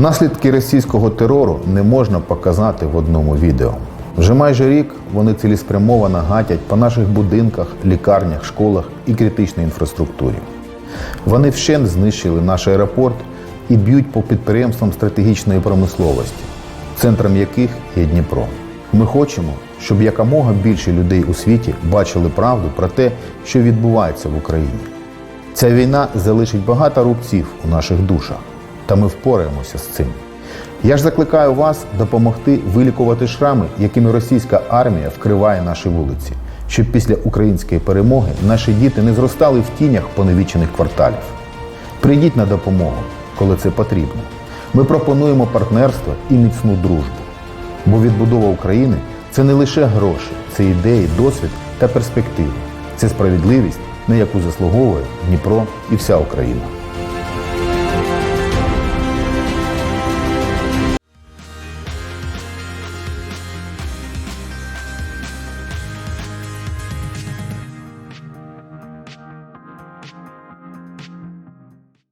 Наслідки російського терору не можна показати в одному відео. Вже майже рік вони цілеспрямовано гатять по наших будинках, лікарнях, школах і критичній інфраструктурі. Вони вщент знищили наш аеропорт і б'ють по підприємствам стратегічної промисловості, центром яких є Дніпро. Ми хочемо, щоб якомога більше людей у світі бачили правду про те, що відбувається в Україні. Ця війна залишить багато рубців у наших душах, та ми впораємося з цим. Я ж закликаю вас допомогти вилікувати шрами, якими російська армія вкриває наші вулиці, щоб після української перемоги наші діти не зростали в тінях поневічених кварталів. Прийдіть на допомогу, коли це потрібно. Ми пропонуємо партнерство і міцну дружбу. Бо відбудова України це не лише гроші, це ідеї, досвід та перспективи. Це справедливість, на яку заслуговує Дніпро і вся Україна.